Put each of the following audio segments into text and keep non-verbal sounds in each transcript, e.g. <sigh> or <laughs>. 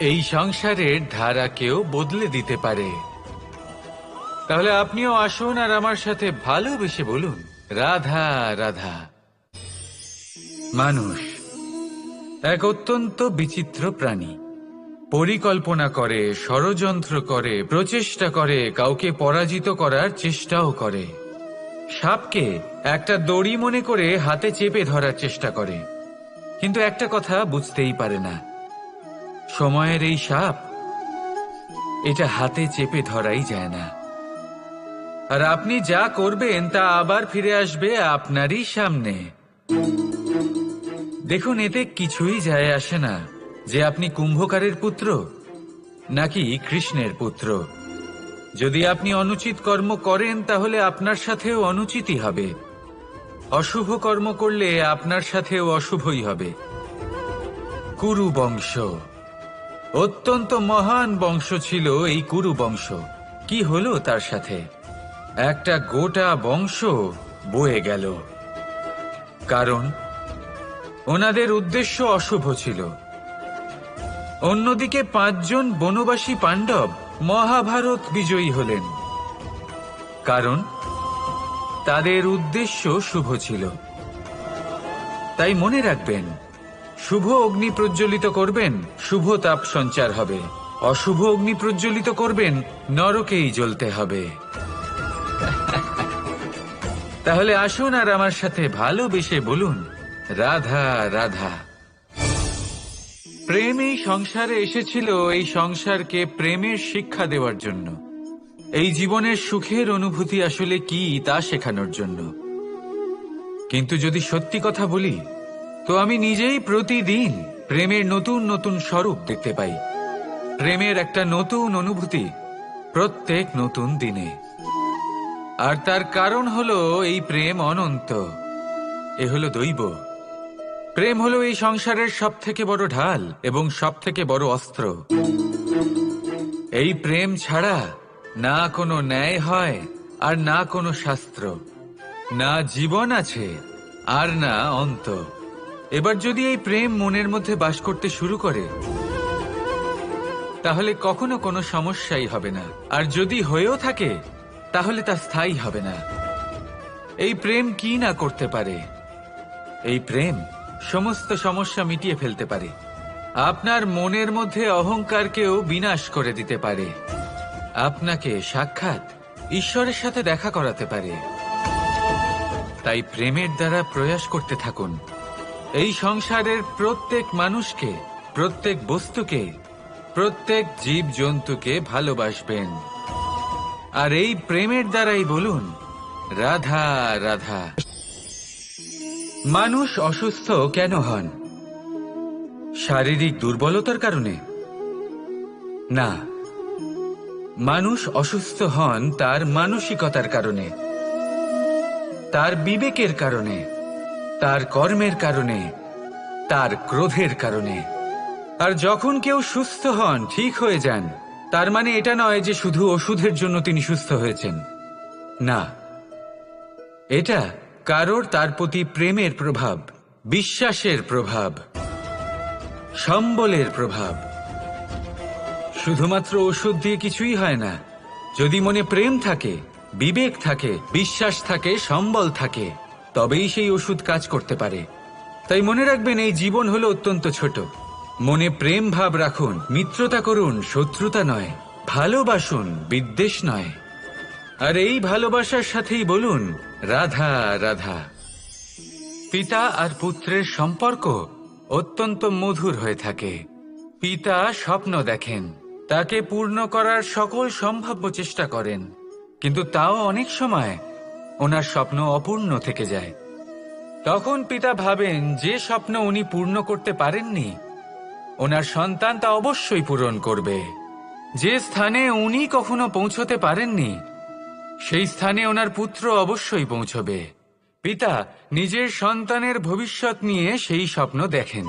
এই সংসারের ধারাকেও বদলে দিতে পারে। তাহলে আপনিও আসুন আর আমার সাথে ভালোবেসে বলুন। রাধা রাধা। মানুষ এক অত্যন্ত বিচিত্র প্রাণী। পরিকল্পনা করে, ষড়যন্ত্র করে, প্রচেষ্টা করে, কাউকে পরাজিত করার চেষ্টাও করে। সাপকে একটা দড়ি মনে করে হাতে চেপে ধরার চেষ্টা করে। কিন্তু একটা কথা বুঝতেই পারে না। সময়ের এই সাপ, এটা হাতে চেপে ধরাই যায় না। আর আপনি যা করবেন, তা আবার ফিরে আসবে আপনারই সামনে। দেখুন, এতে কিছুই যায় আসে না যে আপনি কুম্ভকারের পুত্র নাকি কৃষ্ণের পুত্র। যদি আপনি অনুচিত কর্ম করেন, তাহলে আপনার সাথেও অনুচিতই হবে। অশুভ কর্ম করলে আপনার সাথেও অশুভই হবে। কুরু বংশ অত্যন্ত মহান বংশ ছিল এই কুরু বংশ। কি হলো তার সাথে? একটা গোটা বংশ বয়ে গেল। কারণ, ওনাদের উদ্দেশ্য অশুভ ছিল। অন্যদিকে পাঁচজন বনবাসী পাণ্ডব মহাভারত বিজয়ী হলেন। কারণ, তাদের উদ্দেশ্য শুভ ছিল। তাই মনে রাখবেন শুভ অগ্নি প্রজ্বলিত করবেন, শুভ তাপ সঞ্চার হবে। অশুভ অগ্নি প্রজ্বলিত করবেন, নরকেই জ্বলতে হবে। <laughs> তাহলে আসুন আর আমার সাথে ভালোবেসে বলুন, রাধা রাধা। প্রেম এই সংসারে এসেছিল, এই সংসারকে প্রেমের শিক্ষা দেওয়ার জন্য। এই জীবনের সুখের অনুভূতি আসলে কি, তা শেখানোর জন্য। কিন্তু যদি সত্যি কথা বলি তো আমি নিজেই প্রতিদিন প্রেমের নতুন নতুন স্বরূপ দেখতে পাই। প্রেমের একটা নতুন অনুভূতি প্রত্যেক নতুন দিনে। আর তার কারণ হলো এই প্রেম অনন্ত। এ হলো দৈব। প্রেম হলো এই সংসারের সব থেকে বড় ঢাল এবং সব থেকে বড় অস্ত্র। এই প্রেম ছাড়া না কোনো ন্যায় হয় আর না কোনো শাস্ত্র। না জীবন আছে আর না অন্ত। এবার যদি এই প্রেম মনের মধ্যে বাস করতে শুরু করে, তাহলে কখনো কোনো সমস্যাই হবে না। আর যদি হয়েও থাকে, তাহলে তা স্থায়ী হবে না। এই প্রেম কি না করতে পারে? এই প্রেম সমস্ত সমস্যা মিটিয়ে ফেলতে পারে। আপনার মনের মধ্যে অহংকারকেও বিনাশ করে দিতে পারে। আপনাকে সাক্ষাৎ ঈশ্বরের সাথে দেখা করাতে পারে। তাই প্রেমের দ্বারা প্রয়াস করতে থাকুন। এই সংসারের প্রত্যেক মানুষকে, প্রত্যেক বস্তুকে, প্রত্যেক জীব জন্তুকে ভালোবাসবেন। আর এই প্রেমের দ্বারাই বলুন, রাধা রাধা। মানুষ অসুস্থ কেন হন? শারীরিক দুর্বলতার কারণে? না, মানুষ অসুস্থ হন তার মানসিকতার কারণে, তার বিবেকের কারণে। তার কর্মের কারণে, তার ক্রোধের কারণে। আর যখন কেউ সুস্থ হন, ঠিক হয়ে যান, তার মানে এটা নয় যে শুধু ওষুধের জন্য তিনি সুস্থ হয়েছেন। না। এটা কারোর তার প্রতি প্রেমের প্রভাব, বিশ্বাসের প্রভাব, সম্বলের প্রভাব। শুধুমাত্র ওষুধ দিয়ে কিছুই হয় না। যদি মনে প্রেম থাকে, বিবেক থাকে, বিশ্বাস থাকে, সম্বল থাকে তবেই সেই ওষুধ কাজ করতে পারে। তাই মনে রাখবেন, এই জীবন হলো অত্যন্ত ছোট। মনে প্রেম ভাব রাখুন, মিত্রতা করুন, শত্রুতা নয়, ভালোবাসুন, বিদ্বেষ নয়। আর এই ভালোবাসার সাথেই বলুন, রাধা রাধা। পিতা আর পুত্রের সম্পর্ক অত্যন্ত মধুর হয়ে থাকে। পিতা স্বপ্ন দেখেন, তাকে পূর্ণ করার সকল সম্ভাব্য চেষ্টা করেন। কিন্তু তাও অনেক সময় ওনার স্বপ্ন অপূর্ণ থেকে যায়। তখন পিতা ভাবেন, যে স্বপ্ন উনি পূর্ণ করতে পারেননি, ওনার সন্তান তা অবশ্যই পূরণ করবে। যে স্থানে উনি কখনো পৌঁছতে পারেননি, সেই স্থানে ওনার পুত্র অবশ্যই পৌঁছবে। পিতা নিজের সন্তানের ভবিষ্যৎ নিয়ে সেই স্বপ্ন দেখেন।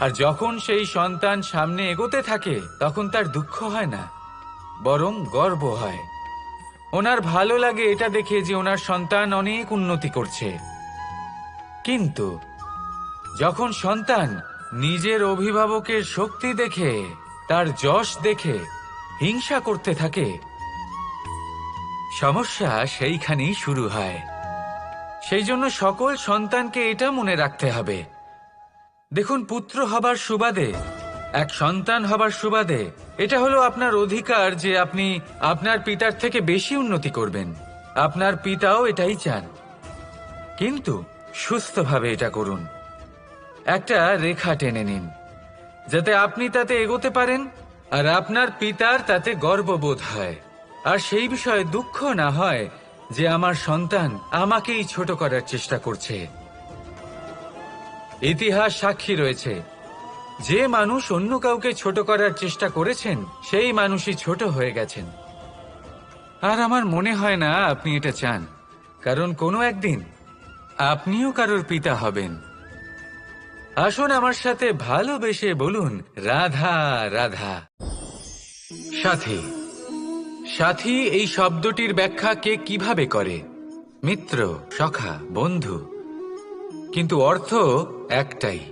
আর যখন সেই সন্তান সামনে এগোতে থাকে, তখন তার দুঃখ হয় না, বরং গর্ব হয়। ওনার ভালো লাগে এটা দেখে যে ওনার সন্তান অনেক উন্নতি করছে। কিন্তু যখন সন্তান নিজের অভিভাবকের শক্তি দেখে, তার যশ দেখে, হিংসা করতে থাকে, সমস্যা সেইখানেই শুরু হয়। সেই জন্য সকল সন্তানকে এটা মনে রাখতে হবে। দেখুন, পুত্র হবার সুবাদে এক সন্তান হবার সুবাদে, এটা হলো আপনার অধিকার যে আপনি আপনার পিতার থেকে বেশি উন্নতি করবেন। আপনার পিতাও এটাই চান। কিন্তু সুস্থভাবে এটা করুন। একটা রেখা টেনে নিন, যাতে আপনি তাতে এগোতে পারেন আর আপনার পিতার তাতে গর্ববোধ হয়। আর সেই বিষয়ে দুঃখ না হয় যে আমার সন্তান আমাকেই ছোট করার চেষ্টা করছে। ইতিহাস সাক্ষী রয়েছে যে মানুষ অন্য কাউকে ছোট করার চেষ্টা করেছেন, সেই মানুষই ছোট হয়ে গেছেন। আর আমার মনে হয় না আপনি এটা চান। কারণ কোনো একদিন আপনিও কারোর পিতা হবেন। আসুন আমার সাথে ভালোবেসে বলুন, রাধা রাধা। সাথী সাথী, এই শব্দটির ব্যাখ্যা কে কীভাবে করে? মিত্র, সখা, বন্ধু। কিন্তু অর্থ একটাই।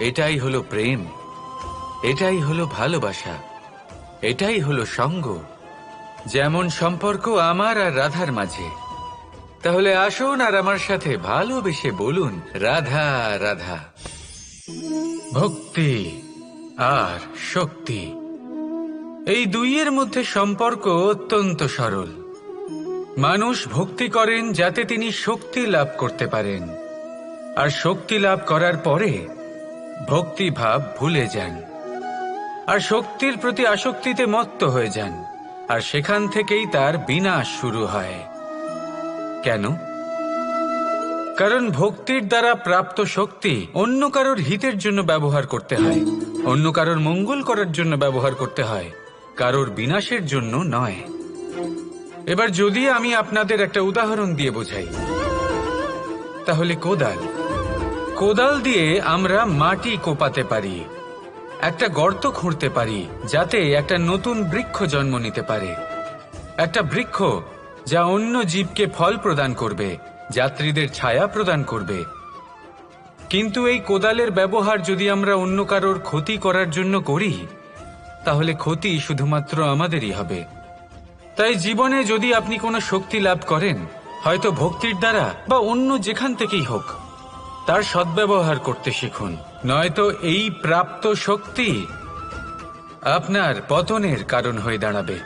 এটাই হলো প্রেম, এটাই হলো ভালোবাসা, এটাই হলো সঙ্গ। যেমন সম্পর্ক আমার আর রাধার মাঝে। তাহলে আসুন আর আমার সাথে ভালোবেসে বলুন, রাধা রাধা। ভক্তি আর শক্তি। এই দুইয়ের মধ্যে সম্পর্ক অত্যন্ত সরল। মানুষ ভক্তি করেন যাতে তিনি শক্তি লাভ করতে পারেন। আর শক্তি লাভ করার পরে ভক্তি ভাব ভুলে যান। আর শক্তির প্রতি আসক্তিতে মত্ত হয়ে যান। আর সেখান থেকেই তার বিনাশ শুরু হয়। কেন? কারণ ভক্তির দ্বারা প্রাপ্ত শক্তি অন্য কারোর হিতের জন্য ব্যবহার করতে হয়। অন্য কারোর মঙ্গল করার জন্য ব্যবহার করতে হয়। কারোর বিনাশের জন্য নয়। এবার যদি আমি আপনাদের একটা উদাহরণ দিয়ে বোঝাই। তাহলে কোদাল। কোদাল দিয়ে আমরা মাটি কোপাতে পারি, একটা গর্ত খুঁড়তে পারি, যাতে একটা নতুন বৃক্ষ জন্ম নিতে পারে। একটা বৃক্ষ যা অন্য জীবকে ফল প্রদান করবে, যাত্রীদের ছায়া প্রদান করবে। কিন্তু এই কোদালের ব্যবহার যদি আমরা অন্য কারোর ক্ষতি করার জন্য করি, তাহলে ক্ষতি শুধুমাত্র আমাদেরই হবে। তাই জীবনে যদি আপনি কোনো শক্তি লাভ করেন, হয়তো ভক্তির দ্বারা বা অন্য যেখান থেকেই হোক তার সদ্ব্যবহার করতে শিখুন। নয়তো এই প্রাপ্ত শক্তি আপনার পতনের কারণ হয়ে দাঁড়াবে।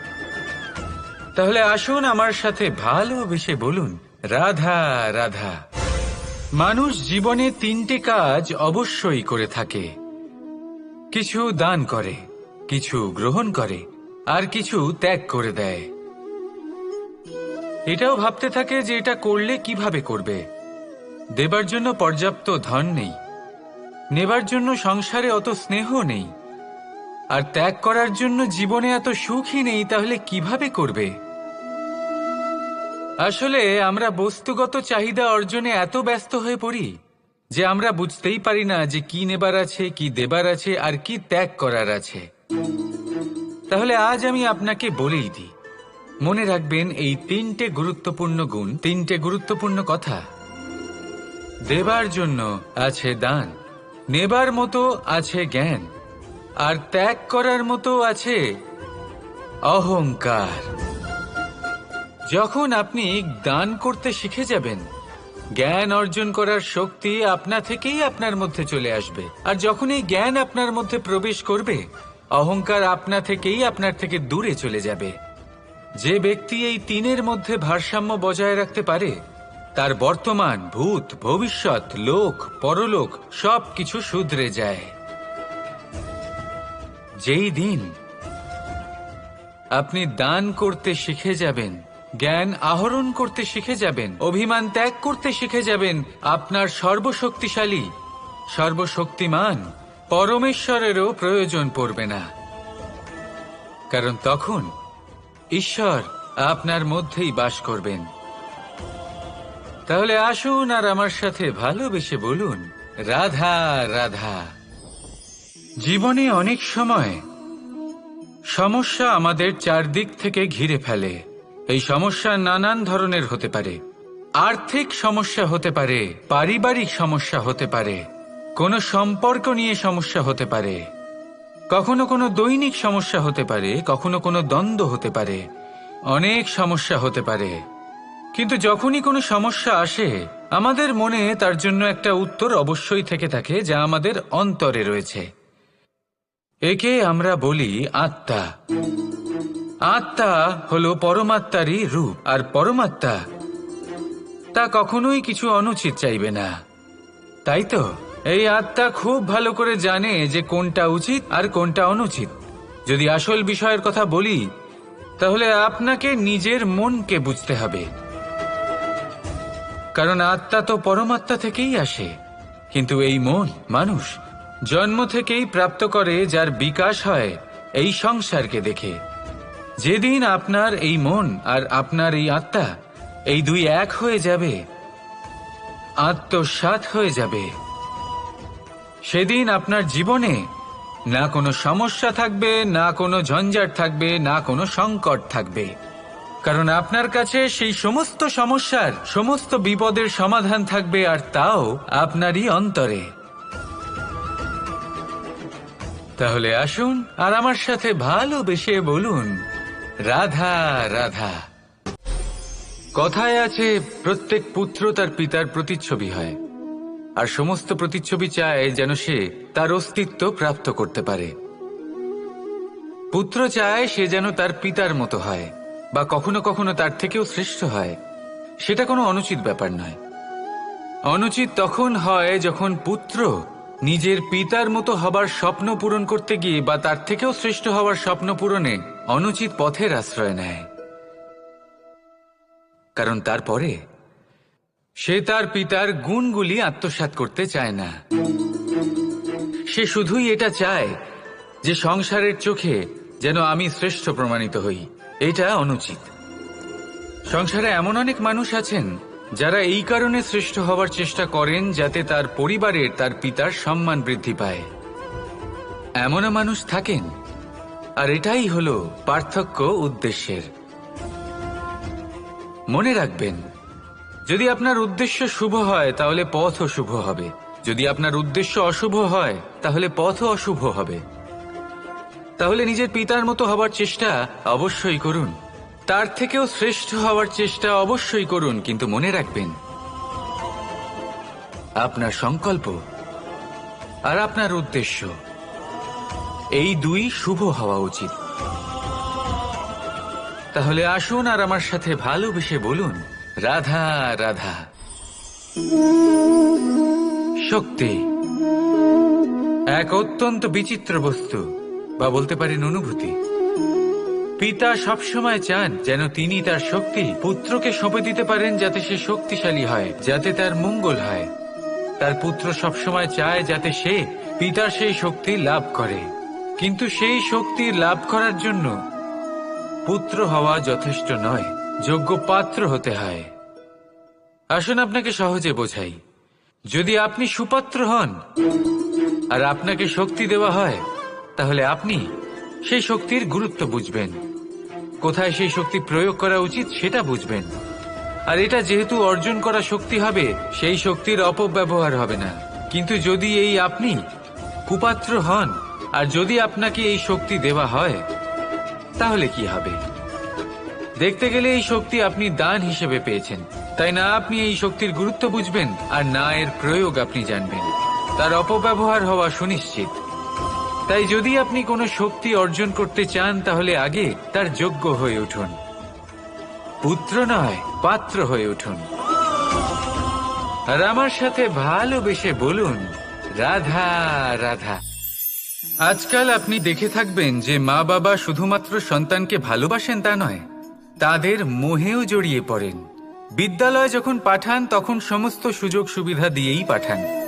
তাহলে আসুন আমার সাথে ভালোবেসে বলুন, রাধা রাধা। মানুষ জীবনে তিনটে কাজ অবশ্যই করে থাকে। কিছু দান করে, কিছু গ্রহণ করে, আর কিছু ত্যাগ করে দেয়। এটাও ভাবতে থাকে যে এটা করলে কীভাবে করবে। দেবার জন্য পর্যাপ্ত ধন নেই। নেবার জন্য সংসারে অত স্নেহ নেই। আর ত্যাগ করার জন্য জীবনে এত সুখই নেই, তাহলে কীভাবে করবে? আসলে আমরা বস্তুগত চাহিদা অর্জনে এত ব্যস্ত হয়ে পড়ি যে আমরা বুঝতেই পারি না যে কি নেবার আছে, কি দেবার আছে, আর কি ত্যাগ করার আছে। তাহলে আজ আমি আপনাকে বলেই দিই। মনে রাখবেন, এই তিনটে গুরুত্বপূর্ণ গুণ, তিনটে গুরুত্বপূর্ণ কথা দেবার জন্য আছে দান, নেবার মতো আছে জ্ঞান, আর ত্যাগ করার মতো আছে অহংকার। যখন আপনি দান করতে শিখে যাবেন, জ্ঞান অর্জন করার শক্তি আপনা থেকেই আপনার মধ্যে চলে আসবে, আর যখন এই জ্ঞান আপনার মধ্যে প্রবেশ করবে, অহংকার আপনা থেকেই আপনার থেকে দূরে চলে যাবে। যে ব্যক্তি এই তিনের মধ্যে ভারসাম্য বজায় রাখতে পারে তার বর্তমান ভূত, ভবিষ্যৎ, লোক, পরলোক সব কিছু শুধরে যায়। যেই দিন আপনি দান করতে শিখে যাবেন, জ্ঞান আহরণ করতে শিখে যাবেন, অভিমান ত্যাগ করতে শিখে যাবেন, আপনার সর্বশক্তিশালী, সর্বশক্তিমান পরমেশ্বরেরও প্রয়োজন পড়বে না। কারণ তখন ঈশ্বর আপনার মধ্যেই বাস করবেন। তাহলে আসুন আর আমার সাথে ভালোবেসে বলুন, রাধা রাধা। জীবনে অনেক সময় সমস্যা আমাদের চারদিক থেকে ঘিরে ফেলে। এই সমস্যা নানান ধরনের হতে পারে। আর্থিক সমস্যা হতে পারে, পারিবারিক সমস্যা হতে পারে, কোনো সম্পর্ক নিয়ে সমস্যা হতে পারে। কখনো কোনো দৈনিক সমস্যা হতে পারে, কখনো কোনো দ্বন্দ্ব হতে পারে, অনেক সমস্যা হতে পারে। কিন্তু যখনই কোনো সমস্যা আসে, আমাদের মনে তার জন্য একটা উত্তর অবশ্যই থেকে থাকে যা আমাদের অন্তরে রয়েছে। একে আমরা বলি আত্মা। আত্মা হলো পরমাত্মারই রূপ, আর পরমাত্মা তা কখনোই কিছু অনুচিত চাইবে না। তাই তো? এই আত্মা খুব ভালো করে জানে যে কোনটা উচিত আর কোনটা অনুচিত। যদি আসল বিষয়ের কথা বলি, তাহলে আপনাকে নিজের মনকে বুঝতে হবে। কারণ আত্মা তো পরমাত্মা থেকেই আসে। কিন্তু এই মন, মানুষ, জন্ম থেকেই প্রাপ্ত করে যার বিকাশ হয় এই সংসারকে দেখে। যেদিন আপনার এই মন আর আপনার এই আত্মা এই দুই এক হয়ে যাবে আত্মসাত হয়ে যাবে। সেদিন আপনার জীবনে না কোনো সমস্যা থাকবে, না কোনো ঝঞ্ঝাট থাকবে, না কোনো সংকট থাকবে। কারণ আপনার কাছে সেই সমস্ত সমস্যার, সমস্ত বিপদের সমাধান থাকবে আর তাও আপনারই অন্তরে। তাহলে আসুন আর আমার সাথে ভালোবেসে বলুন, রাধা রাধা। কথায় আছে, প্রত্যেক পুত্র তার পিতার প্রতিচ্ছবি হয়, আর সমস্ত প্রতিচ্ছবি চায় যেন সে তার অস্তিত্ব প্রাপ্ত করতে পারে। পুত্র চায় সে যেন তার পিতার মতো হয়। বা কখনো কখনো তার থেকেও শ্রেষ্ঠ হয়। সেটা কোনো অনুচিত ব্যাপার নয়। অনুচিত তখন হয় যখন পুত্র নিজের পিতার মতো হবার স্বপ্ন পূরণ করতে গিয়ে বা তার থেকেও শ্রেষ্ঠ হওয়ার স্বপ্ন পূরণে অনুচিত পথের আশ্রয় নেয়। কারণ তারপরে সে তার পিতার গুণগুলি আত্মসাৎ করতে চায় না। সে শুধুই এটা চায় যে সংসারের চোখে যেন আমি শ্রেষ্ঠ প্রমাণিত হই। এটা অনুচিত। সংসারে এমন অনেক মানুষ আছেন যারা এই কারণে শ্রেষ্ঠ হওয়ার চেষ্টা করেন যাতে তার পরিবারের তার পিতার সম্মান বৃদ্ধি পায়। এমনও মানুষ থাকেন, আর এটাই হলো পার্থক্য উদ্দেশ্যের। মনে রাখবেন, যদি আপনার উদ্দেশ্য শুভ হয়, তাহলে পথও শুভ হবে। যদি আপনার উদ্দেশ্য অশুভ হয়, তাহলে পথও অশুভ হবে। তাহলে নিজের পিতার মতো হবার চেষ্টা অবশ্যই করুন। তার থেকেও শ্রেষ্ঠ হওয়ার চেষ্টা অবশ্যই করুন, কিন্তু মনে রাখবেন, আপনার সংকল্প আর আপনার উদ্দেশ্য, এই দুই শুভ হওয়া উচিত। তাহলে আসুন আর আমার সাথে ভালোবেসে বলুন, রাধা রাধা। শক্তি, এক অত্যন্ত বিচিত্র বস্তু। বা বলতে পারেন অনুভূতি। পিতা সবসময় চান যেন তিনি তার শক্তি, পুত্রকে সঁপে দিতে পারেন যাতে সে শক্তিশালী হয়, যাতে তার মঙ্গল হয়। তার পুত্র সবসময় চায় যাতে সে পিতার সেই শক্তি লাভ করে। কিন্তু সেই শক্তি লাভ করার জন্য পুত্র হওয়া যথেষ্ট নয়, যোগ্য পাত্র হতে হয়। আসুন আপনাকে সহজে বোঝাই। যদি আপনি সুপাত্র হন আর আপনাকে শক্তি দেওয়া হয় তাহলে আপনি সেই শক্তির গুরুত্ব বুঝবেন। কোথায় সেই শক্তি প্রয়োগ করা উচিত সেটা বুঝবেন। আর এটা যেহেতু অর্জন করা শক্তি হবে, সেই শক্তির অপব্যবহার হবে না। কিন্তু যদি এই আপনি কুপাত্র হন, আর যদি আপনাকে এই শক্তি দেওয়া হয়, তাহলে কি হবে? দেখতে গেলে এই শক্তি আপনি দান হিসেবে পেয়েছেন। তাই না আপনি এই শক্তির গুরুত্ব বুঝবেন, আর না এর প্রয়োগ আপনি জানবেন। তার অপব্যবহার হওয়া সুনিশ্চিত। তাই যদি আপনি কোনো শক্তি অর্জন করতে চান, তাহলে আগে তার যোগ্য হয়ে উঠুন। পুত্র নয়, পাত্র হয়ে উঠুন। আর আমার সাথে ভালোবেসে বলুন, রাধা রাধা। আজকাল আপনি দেখে থাকবেন যে মা বাবা শুধুমাত্র সন্তানকে ভালোবাসেন তা নয়, তাদের মোহেও জড়িয়ে পড়েন। বিদ্যালয়ে যখন পাঠান, তখন সমস্ত সুযোগ সুবিধা দিয়েই পাঠান।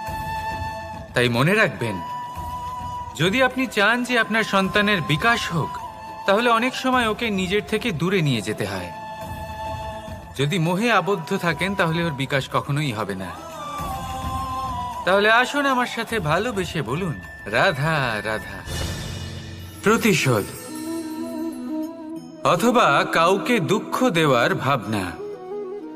তাই মনে রাখবেন, যদি আপনি চান যে আপনার সন্তানের বিকাশ হোক, তাহলে অনেক সময় ওকে নিজের থেকে দূরে নিয়ে যেতে হয়। যদি মোহে আবদ্ধ থাকেন, তাহলে ওর বিকাশ কখনোই হবে না। তাহলে আসুন আমার সাথে ভালোবেসে বলুন, রাধা রাধা। প্রতিশোধ। অথবা কাউকে দুঃখ দেওয়ার ভাবনা।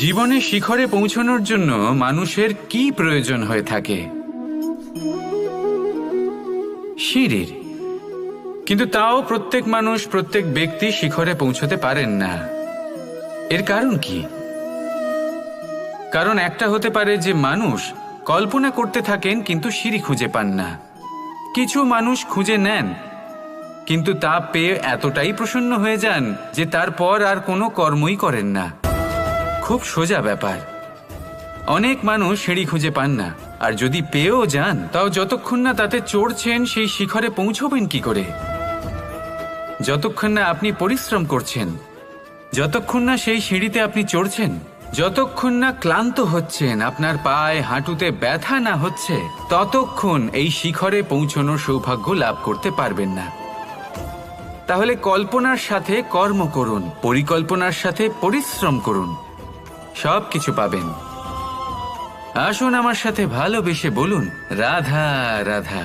জীবনে শিখরে পৌঁছানোর জন্য মানুষের কি প্রয়োজন হয়ে থাকে? সিঁড়ির কিন্তু তাও প্রত্যেক মানুষ, প্রত্যেক ব্যক্তি শিখরে পৌঁছতে পারেন না। এর কারণ কি? কারণ একটা হতে পারে যে মানুষ কল্পনা করতে থাকেন কিন্তু সিঁড়ি খুঁজে পান না। কিছু মানুষ খুঁজে নেন, কিন্তু তা পেয়ে এতটাই প্রসন্ন হয়ে যান যে তারপর আর কোনো কর্মই করেন না। খুব সোজা ব্যাপার। অনেক মানুষ সিঁড়ি খুঁজে পান না, আর যদি পেয়েও যান, তাও যতক্ষণ না তাতে চড়ছেন সেই শিখরে পৌঁছবেন কি করে? যতক্ষণ না আপনি পরিশ্রম করছেন, যতক্ষণ না সেই সিঁড়িতে আপনি চড়ছেন, যতক্ষণ না ক্লান্ত হচ্ছেন, আপনার পায়ে হাঁটুতে ব্যথা না হচ্ছে, ততক্ষণ এই শিখরে পৌঁছনোর সৌভাগ্য লাভ করতে পারবেন না। তাহলে কল্পনার সাথে কর্ম করুন, পরিকল্পনার সাথে পরিশ্রম করুন। সব কিছু পাবেন। আসুন আমার সাথে ভালোবেসে বলুন রাধা রাধা।